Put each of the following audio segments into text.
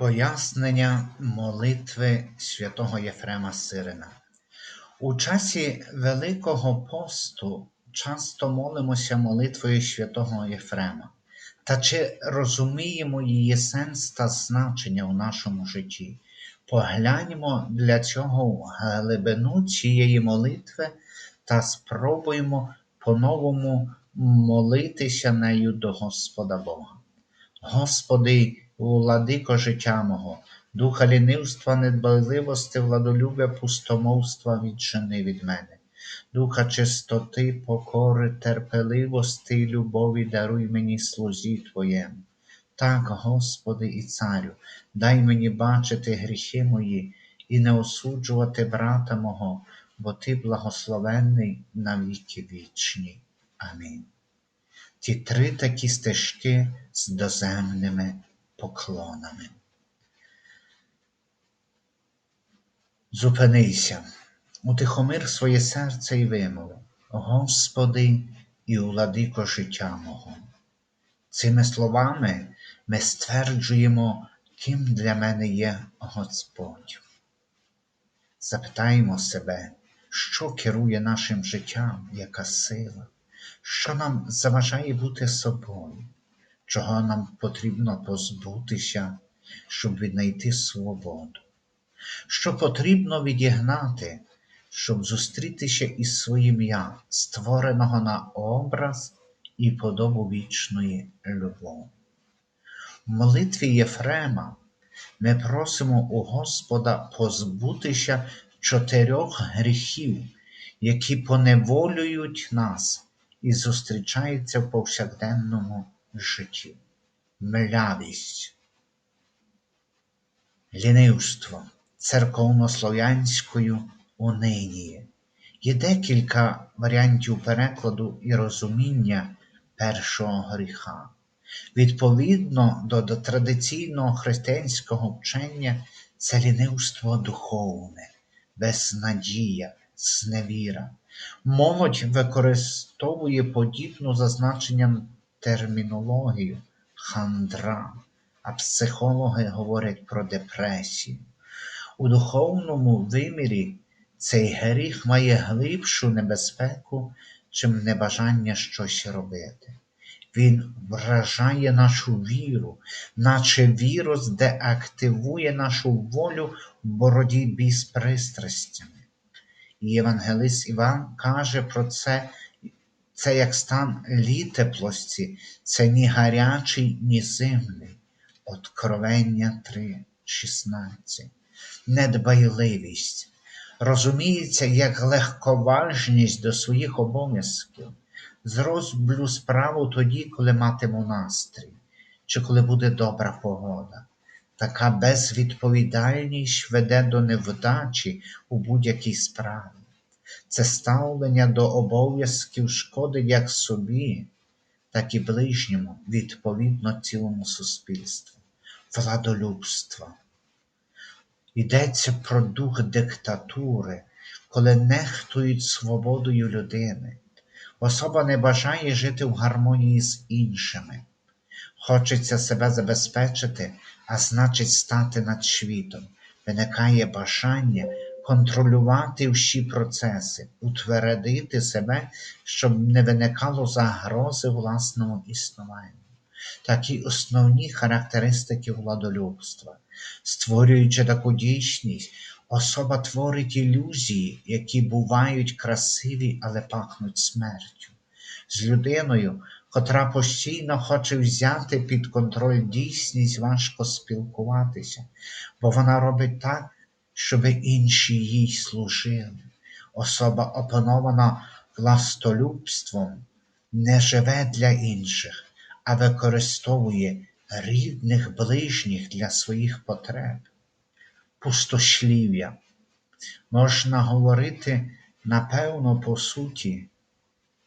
Пояснення молитви святого Єфрема Сирина. У часі Великого посту часто молимося молитвою святого Єфрема. Та чи розуміємо її сенс та значення у нашому житті? Погляньмо для цього глибину цієї молитви та спробуємо по-новому молитися нею до Господа Бога. Господи, владико життя мого, духа лінивства, недбайливості, владолюбя, пустомовства відчини від мене, духа чистоти, покори, терпеливості й любові даруй мені слузі Твоєму. Так, Господи і Царю, дай мені бачити гріхи мої і не осуджувати брата мого, бо Ти благословенний на віки вічні. Амінь. Ті три такі стежки з доземними поклонами. Зупинися, утихомир своє серце і вимови, Господи і владико життя мого. Цими словами ми стверджуємо, ким для мене є Господь. Запитаємо себе, що керує нашим життям, яка сила, що нам заважає бути собою, чого нам потрібно позбутися, щоб віднайти свободу, що потрібно відігнати, щоб зустрітися із своїм я, створеного на образ і подобу вічної любові. В молитві Єфрема ми просимо у Господа позбутися чотирьох гріхів, які поневолюють нас і зустрічаються в повсякденному житті. Млявість, лінивство, церковнослов'янською униніє. Є декілька варіантів перекладу і розуміння першого гріха. Відповідно до, до традиційного християнського вчення, це лінивство духовне, безнадія, зневіра. Молодь використовує подібну за значенням термінологію хандра, а психологи говорять про депресію. У духовному вимірі цей гріх має глибшу небезпеку, чим небажання щось робити. Він вражає нашу віру, наче вірус деактивує нашу волю в боротьбі з пристрастями. І Євангелист Іван каже про це, це як стан літеплості, це ні гарячий, ні зимний. Откровення 3,16. Недбайливість. Розуміється, як легковажність до своїх обов'язків. Зроблю справу тоді, коли матиму настрій, чи коли буде добра погода. Така безвідповідальність веде до невдачі у будь-якій справі. Це ставлення до обов'язків шкодить як собі, так і ближньому, відповідно цілому суспільству, владолюбства. Йдеться про дух диктатури, коли нехтують свободою людини. Особа не бажає жити в гармонії з іншими. Хочеться себе забезпечити, а значить стати над світом. Виникає бажання контролювати всі процеси, утвердити себе, щоб не виникало загрози власному існуванню. Такі основні характеристики владолюбства. Створюючи таку дійсність, особа творить ілюзії, які бувають красиві, але пахнуть смертю. З людиною, котра постійно хоче взяти під контроль дійсність, важко спілкуватися, бо вона робить так, щоб інші їй служили. Особа, опанована властолюбством, не живе для інших, а використовує рідних ближніх для своїх потреб. Пустошлів'я. Можна говорити напевно по суті,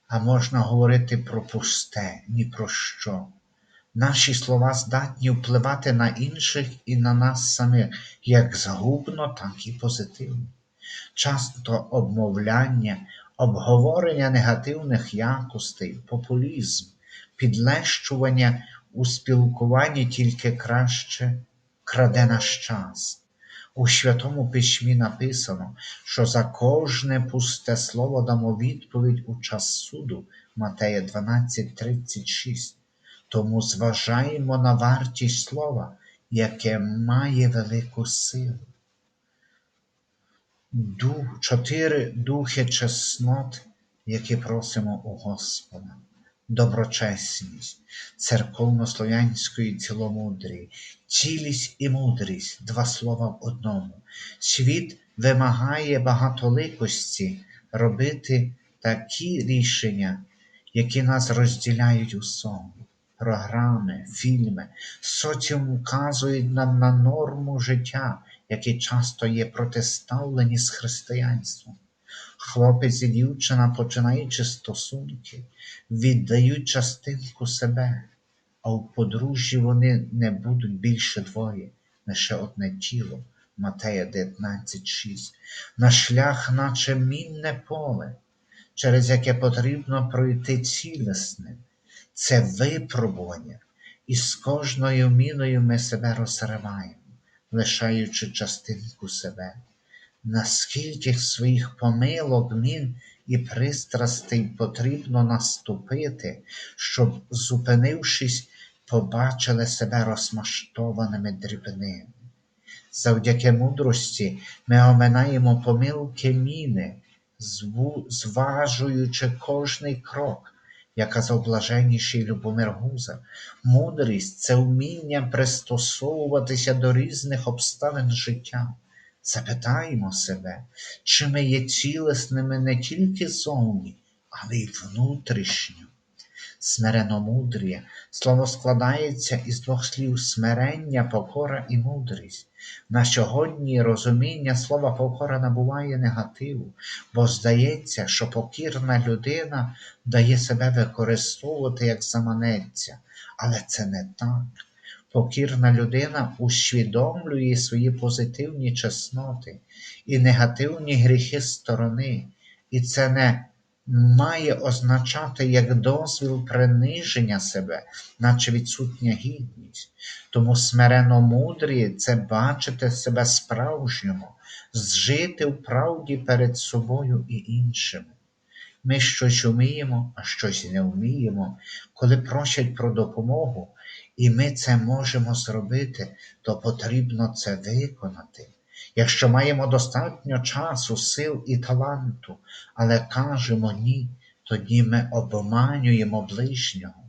а можна говорити про пусте, ні про що. Наші слова здатні впливати на інших і на нас самих, як згубно, так і позитивно. Часто обмовляння, обговорення негативних якостей, популізм, підлещування у спілкуванні тільки краще краде наш час. У Святому Письмі написано, що за кожне пусте слово дамо відповідь у час суду Матея 12:36. Тому зважаємо на вартість слова, яке має велику силу. Дух, чотири духи чеснот, які просимо у Господа. Доброчесність, церковнослов'янської ціломудрі, цілість і мудрість два слова в одному. Світ вимагає багатоликості робити такі рішення, які нас розділяють у всьому. Програми, фільми, соціум вказують нам на норму життя, які часто є протиставлені з християнством. Хлопець і дівчина, починаючи стосунки, віддають частинку себе, а у подружжі вони не будуть більше двоє, лише одне тіло. Матея 19,6. На шлях, наче мінне поле, через яке потрібно пройти цілесним. Це випробування, і з кожною міною ми себе розриваємо, лишаючи частинку себе. Наскільки своїх помилок, мін і пристрастей потрібно наступити, щоб, зупинившись, побачили себе розмаштованими дрібними. Завдяки мудрості ми оминаємо помилки міни, зважуючи кожний крок, як казав блаженніший Любомир Гуза. Мудрість це вміння пристосовуватися до різних обставин життя. Запитаємо себе, чи ми є цілесними не тільки зовні, але й внутрішньо. Смиреномудріє слово складається із двох слів смирення, покора і мудрість. На сьогодні розуміння слова покора набуває негативу, бо здається, що покірна людина дає себе використовувати як заманеться, але це не так. Покірна людина усвідомлює свої позитивні чесноти і негативні гріхи сторони, і це не має означати як дозвіл приниження себе, наче відсутня гідність. Тому смирено мудрі це бачити себе справжнього, зжити в правді перед собою і іншими. Ми щось вміємо, а щось не вміємо, коли просять про допомогу і ми це можемо зробити, то потрібно це виконати. Якщо маємо достатньо часу, сил і таланту, але кажемо ні, тоді ми обманюємо ближнього.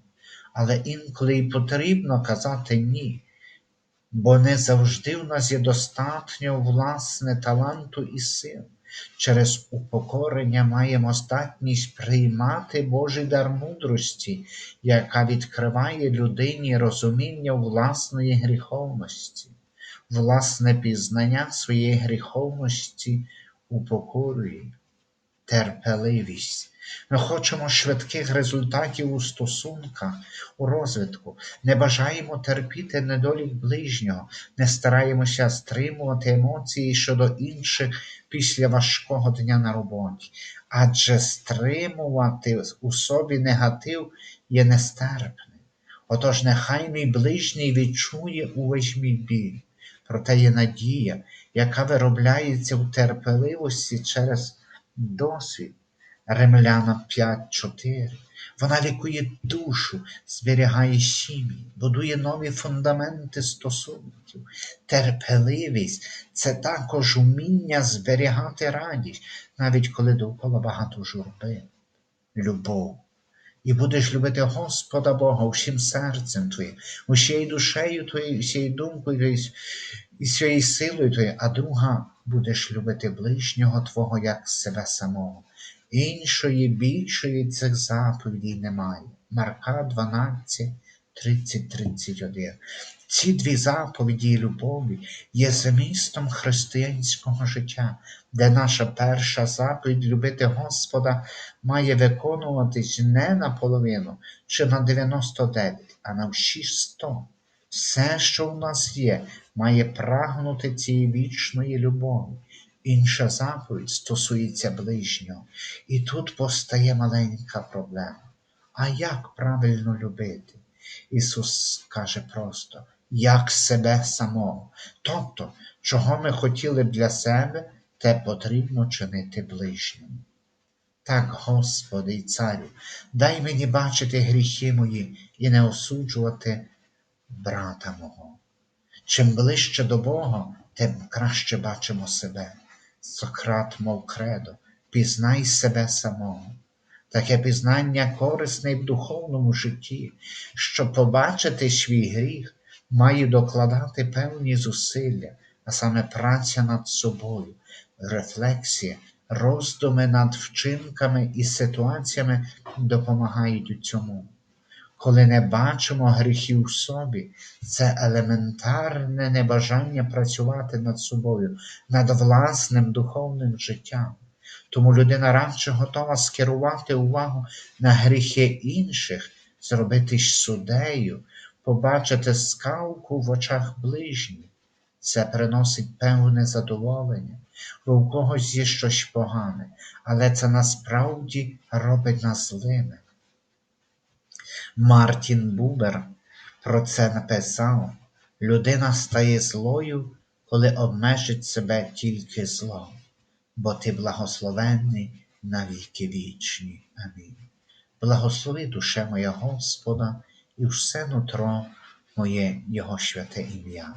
Але інколи й потрібно казати ні, бо не завжди в нас є достатньо власне таланту і сил. Через упокорення маємо здатність приймати Божий дар мудрості, яка відкриває людині розуміння власної гріховності, власне пізнання своєї гріховності упокорює, терпеливість. Ми хочемо швидких результатів у стосунках, у розвитку, не бажаємо терпіти недолік ближнього, не стараємося стримувати емоції щодо інших після важкого дня на роботі, адже стримувати у собі негатив є нестерпним. Отож, нехай мій ближній відчує увесь мій біль, проте є надія, яка виробляється в терпеливості через досвід. Римляна 5.4. Вона лікує душу, зберігає сім'ї, будує нові фундаменти стосунків. Терпеливість це також вміння зберігати радість, навіть коли довкола багато журби, любов. І будеш любити Господа Бога усім серцем твоїм, усією душею твоєю, усією думкою твоєю, і своєю силою твоєю, а друга будеш любити ближнього Твого як себе самого. Іншої більшої цих заповідей немає. Марка 12, 30, 31. Ці дві заповіді і любові є змістом християнського життя, де наша перша заповідь любити Господа має виконуватись не наполовину чи на 99, а на всі 100. Все, що в нас є, має прагнути цієї вічної любові. Інша заповідь стосується ближнього. І тут постає маленька проблема. А як правильно любити? Ісус каже просто: як себе самого. Тобто, чого ми хотіли б для себе, те потрібно чинити ближньому. Так, Господи і Царю, дай мені бачити гріхи мої і не осуджувати брата мого. Чим ближче до Бога, тим краще бачимо себе. Сократ, мов кредо, пізнай себе самого. Таке пізнання корисне й в духовному житті, щоб побачити свій гріх, має докладати певні зусилля, а саме праця над собою, рефлексія, роздуми над вчинками і ситуаціями допомагають у цьому. Коли не бачимо гріхів в собі, це елементарне небажання працювати над собою, над власним духовним життям. Тому людина радше готова скерувати увагу на гріхи інших, зробитись судею, побачити скалку в очах ближніх. Це приносить певне задоволення, бо у когось є щось погане, але це насправді робить нас злими. Мартін Бубер про це написав: людина стає злою, коли обмежить себе тільки злом, бо ти благословенний на віки вічні. Амінь. Благослови душе моя Господа і все нутро моє Його святе ім'я.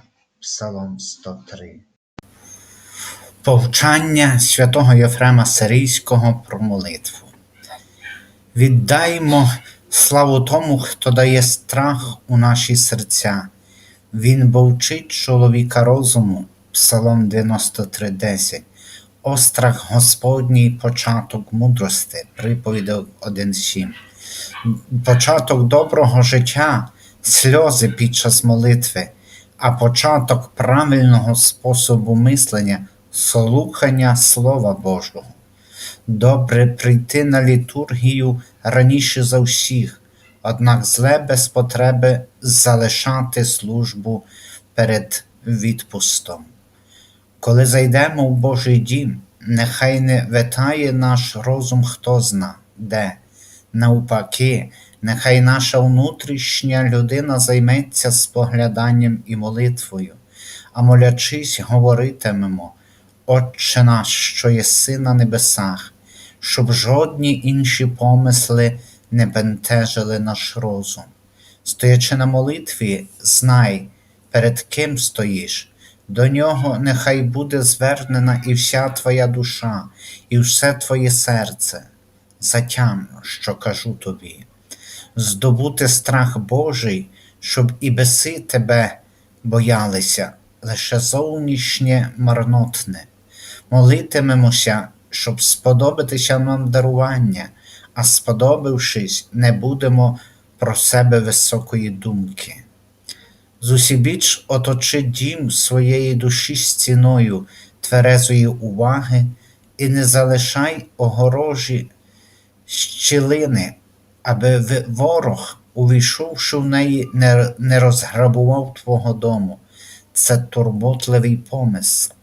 Псалом 103. Повчання святого Єфрема Сирійського про молитву. Віддаймо славу тому, хто дає страх у наші серця. Він бо вчить чоловіка розуму, Псалом 93.10. Острах Господній початок мудрости, приповідок 1.7. Початок доброго життя, сльози під час молитви, а початок правильного способу мислення, слухання Слова Божого. Добре прийти на літургію раніше за всіх, однак зле без потреби залишати службу перед відпустом. Коли зайдемо в Божий дім, нехай не витає наш розум хто зна, де. Навпаки, нехай наша внутрішня людина займеться спогляданням і молитвою, а молячись, говоритимемо, Отче наш, що єси на небесах, щоб жодні інші помисли не бентежили наш розум. Стоячи на молитві, знай, перед ким стоїш. До нього нехай буде звернена і вся твоя душа, і все твоє серце. Затям, що кажу тобі, здобути страх Божий, щоб і беси тебе боялися, лише зовнішнє марнотне. Молитимемося, щоб сподобатися нам дарування, а сподобавшись, не будемо про себе високої думки. Зусібіч оточи дім своєї душі стіною тверезої уваги і не залишай огорожі щілини, аби ворог, увійшовши в неї, не, розграбував твого дому. Це турботливий помисл,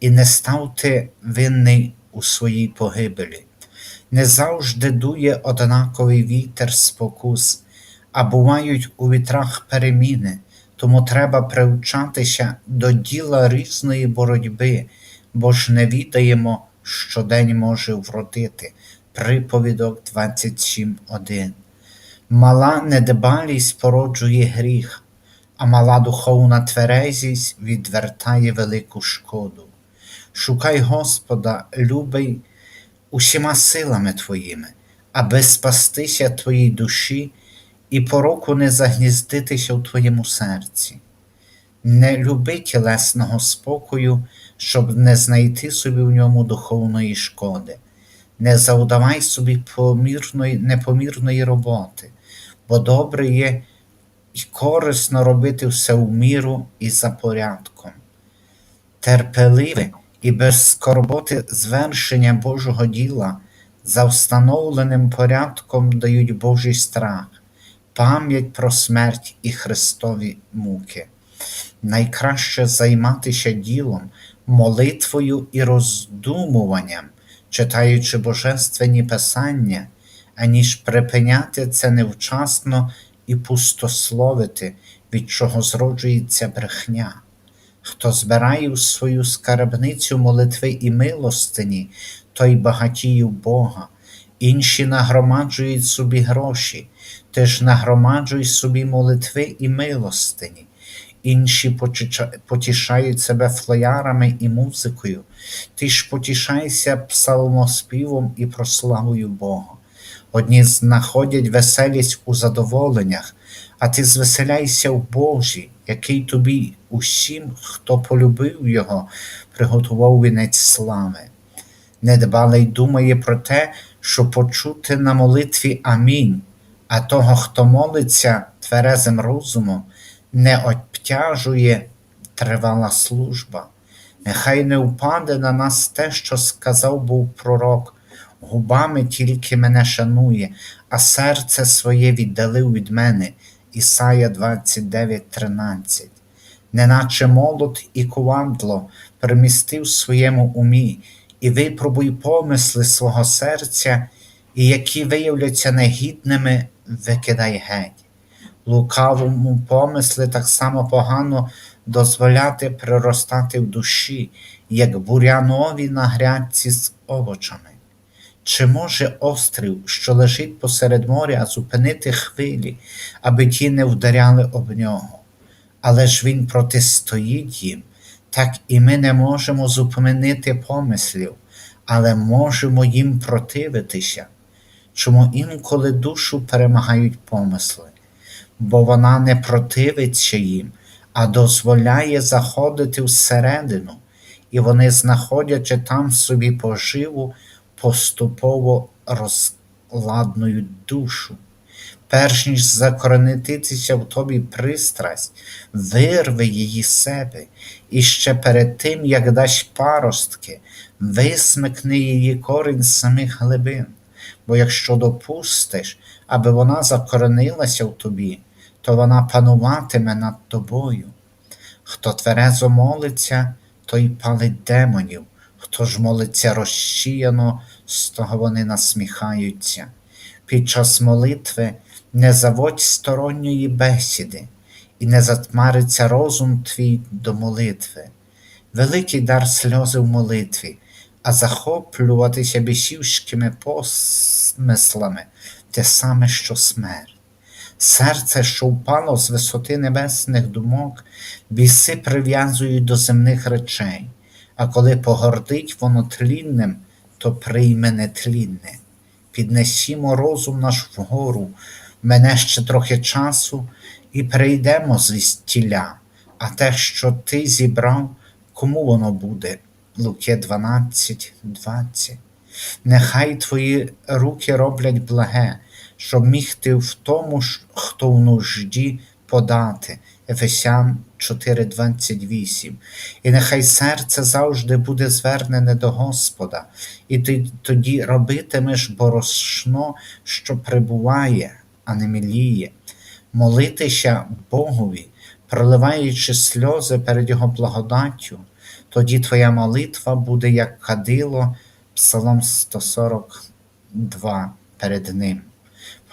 і не став ти винний у своїй погибелі. Не завжди дує однаковий вітер спокус, а бувають у вітрах переміни, тому треба привчатися до діла різної боротьби, бо ж не відаємо, що день може вродити. Приповідок 27.1. Мала недбалість породжує гріх, а мала духовна тверезість відвертає велику шкоду. Шукай Господа, любий усіма силами твоїми, аби спастися твоїй душі і пороку не загніздитися в твоєму серці. Не люби тілесного спокою, щоб не знайти собі в ньому духовної шкоди. Не завдавай собі помірної, непомірної роботи, бо добре є і корисно робити все в міру і за порядком. Терпеливе і без скорботи звершення Божого діла за встановленим порядком дають Божий страх, пам'ять про смерть і Христові муки. Найкраще займатися ділом, молитвою і роздумуванням, читаючи божественні писання, аніж припиняти це невчасно і пустословити, від чого зроджується брехня. Хто збирає у свою скарбницю молитви і милостині, той багатіє Бога. Інші нагромаджують собі гроші, ти ж нагромаджуй собі молитви і милостині. Інші потішають себе флеярами і музикою, ти ж потішайся псалмоспівом і прославою Бога. Одні знаходять веселість у задоволеннях, а ти звеселяйся в Божі, який тобі усім, хто полюбив Його, приготував вінець слави. Недбалий думає про те, що почути на молитві Амінь, а того, хто молиться тверезим розумом, не обтяжує тривала служба. Нехай не впаде на нас те, що сказав був пророк. Губами тільки мене шанує, а серце своє віддалив від мене. Ісая 29:13. Неначе молот і ковадло примістив своєму умі, і випробуй помисли свого серця, і які виявляться негідними, викидай геть. Лукавому помисли так само погано дозволяти приростати в душі, як бурянові на грядці з овочами. Чи може острів, що лежить посеред моря, зупинити хвилі, аби ті не вдаряли об нього? Але ж він протистоїть їм, так і ми не можемо зупинити помислів, але можемо їм противитися. Чому інколи душу перемагають помисли? Бо вона не противиться їм, а дозволяє заходити всередину, і вони, знаходячи там собі поживу, поступово розладнують душу. Перш ніж закоренитися в тобі пристрасть, вирви її себе, і ще перед тим, як дасть паростки, висмикни її корінь з самих глибин. Бо якщо допустиш, аби вона закоренилася в тобі, то вона пануватиме над тобою. Хто тверезо молиться, той палить демонів, хто ж молиться розчіяно, з того вони насміхаються. Під час молитви не заводь сторонньої бесіди, і не затмариться розум твій до молитви. Великий дар сльози в молитві, а захоплюватися бісівськими помислами те саме, що смерть. Серце, що впало з висоти небесних думок, біси прив'язують до земних речей, а коли погордить воно тлінним, то прийме нетлінне. Піднесімо розум наш вгору, мене ще трохи часу, і прийдемо звістіля, а те, що ти зібрав, кому воно буде? Луки 12, 20. Нехай твої руки роблять благе, щоб міг ти в тому, хто в нужді подати. Ефесян 4:28. І нехай серце завжди буде звернене до Господа, і ти тоді робитимеш борошно, що прибуває, а не міліє. Молитися Богові, проливаючи сльози перед Його благодаттю, тоді твоя молитва буде як кадило, Псалом 142 перед ним.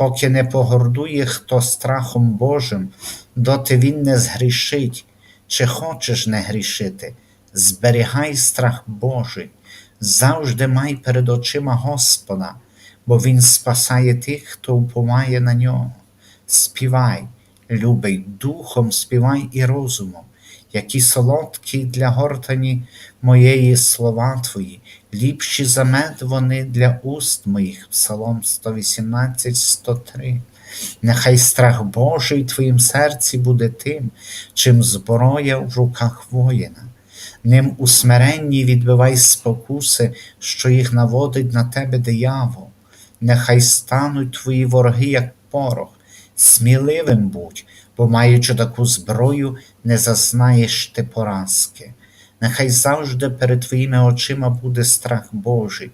Поки не погордує хто страхом Божим, доти він не згрішить, чи хочеш не грішити, зберігай страх Божий, завжди май перед очима Господа, бо Він спасає тих, хто уповає на нього. Співай, любий, духом співай і розумом, які солодкі для гортані моєї слова твої, ліпші за мед вони для уст моїх. Псалом 118, 103. Нехай страх Божий твоїм серці буде тим, чим зброя в руках воїна. Ним у смиренні відбивай спокуси, що їх наводить на тебе диявол. Нехай стануть твої вороги, як порох, сміливим будь, бо маючи таку зброю, не зазнаєш ти поразки. Нехай завжди перед твоїми очима буде страх Божий,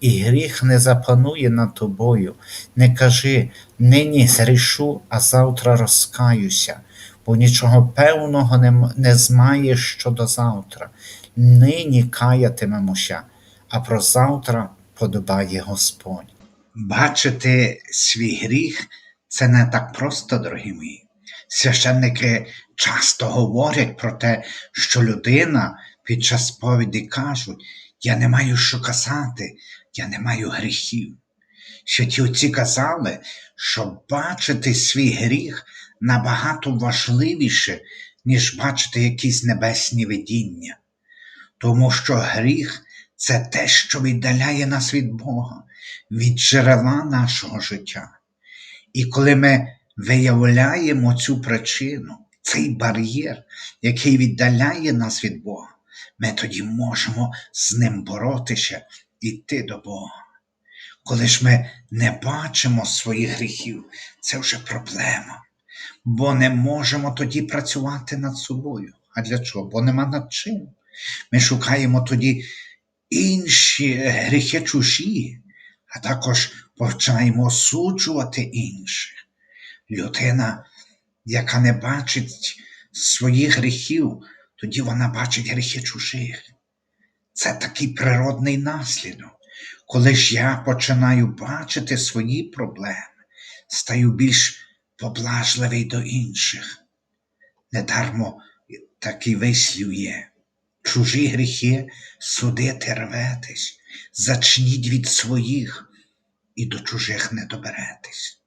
і гріх не запанує над тобою. Не кажи нині зрішу, а завтра розкаюся, бо нічого певного не, не знаєш щодо завтра. Нині каятимемося, а про завтра подобає Господь. Бачити свій гріх це не так просто, дорогі мої. Священники часто говорять про те, що людина під час сповіді кажуть: Я не маю що казати, я не маю гріхів. Святі отці казали, що бачити свій гріх набагато важливіше, ніж бачити якісь небесні видіння. Тому що гріх це те, що віддаляє нас від Бога, від джерела нашого життя. І коли ми виявляємо цю причину, цей бар'єр, який віддаляє нас від Бога, ми тоді можемо з ним боротися і йти до Бога. Коли ж ми не бачимо своїх гріхів, це вже проблема. Бо не можемо тоді працювати над собою. А для чого? Бо нема над чим. Ми шукаємо тоді інші гріхи чужі, а також починаємо осуджувати інших. Людина, яка не бачить своїх гріхів, тоді вона бачить гріхи чужих. Це такий природний наслідок. Коли ж я починаю бачити свої проблеми, стаю більш поблажливий до інших. Недармо такий вислів є. Чужі гріхи судити рветесь, зачніть від своїх і до чужих не доберетесь.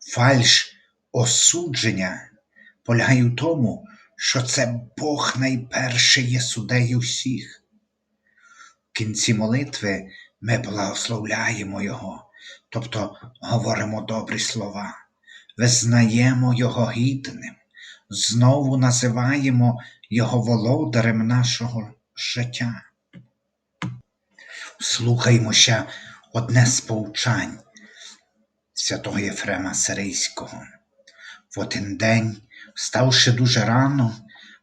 Фальш осудження полягає в тому, що це Бог найперше є судею всіх. В кінці молитви ми благословляємо Його, тобто говоримо добрі слова, визнаємо Його гідним, знову називаємо Його володарем нашого життя. Слухаймося одне з повчань святого Єфрема Сирийського. В один день, вставши дуже рано,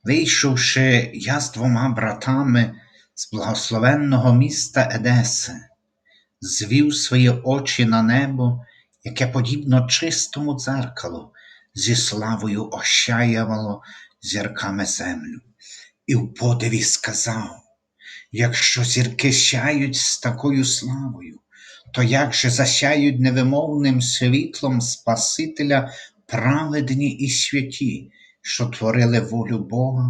вийшовши я з двома братами з благословенного міста Едеси, звів свої очі на небо, яке подібно чистому дзеркалу, зі славою ощаявало зірками землю, і в подиві сказав: якщо зірки сяють з такою славою, то як же засяють невимовним світлом Спасителя праведні і святі, що творили волю Бога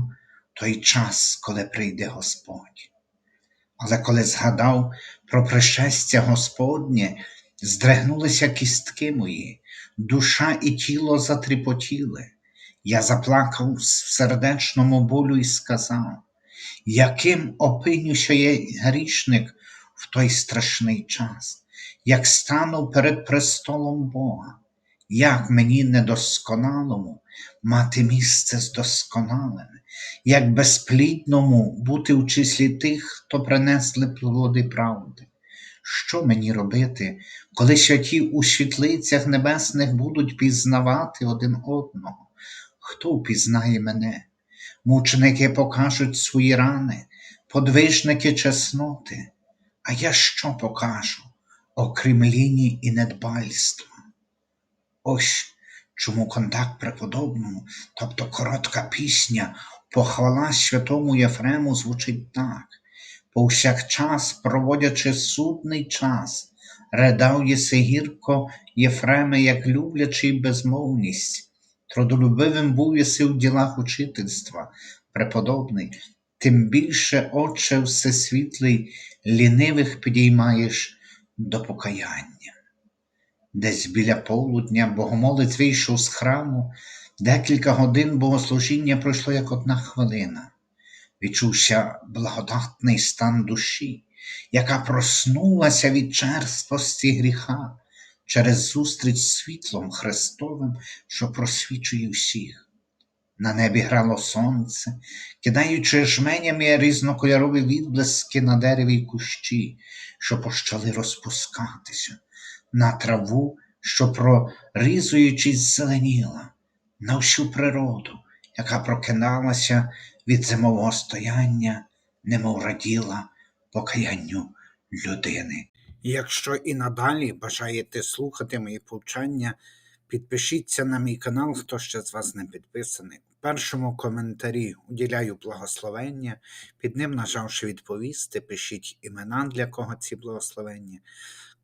в той час, коли прийде Господь. Але коли згадав про пришестя Господнє, здригнулися кістки мої, душа і тіло затріпотіли. Я заплакав в сердечному болю і сказав, яким опинюся я грішник в той страшний час, як стану перед престолом Бога, як мені недосконалому мати місце з досконалими, як безплідному бути в числі тих, хто принесли плоди правди. Що мені робити, коли святі у світлицях небесних будуть пізнавати один одного? Хто впізнає мене? Мученики покажуть свої рани, подвижники чесноти, а я що покажу, окрім ліній і недбальства? Ось чому контакт преподобному, тобто коротка пісня, похвала святому Єфрему звучить так. Повсякчас, проводячи судний час, ридав єси гірко Єфреме, як люблячий безмовність, трудолюбивим був єси в ділах учительства, преподобний, тим більше, Отче Всесвітлий, лінивих підіймаєш до покаяння. Десь біля полудня богомолець вийшов з храму, декілька годин богослужіння пройшло як одна хвилина. Відчувся благодатний стан душі, яка проснулася від черствості гріха через зустріч з світлом Христовим, що просвічує всіх. На небі грало сонце, кидаючи жменями різнокольорові відблиски на дереві й кущі, що почали розпускатися, на траву, що прорізуючись, зеленіла, на всю природу, яка прокиналася від зимового стояння, немов раділа покаянню людини. Якщо і надалі бажаєте слухати мої повчання, підпишіться на мій канал, хто ще з вас не підписаний. У першому коментарі уділяю благословення, під ним, нажавши відповісти, пишіть імена, для кого ці благословення,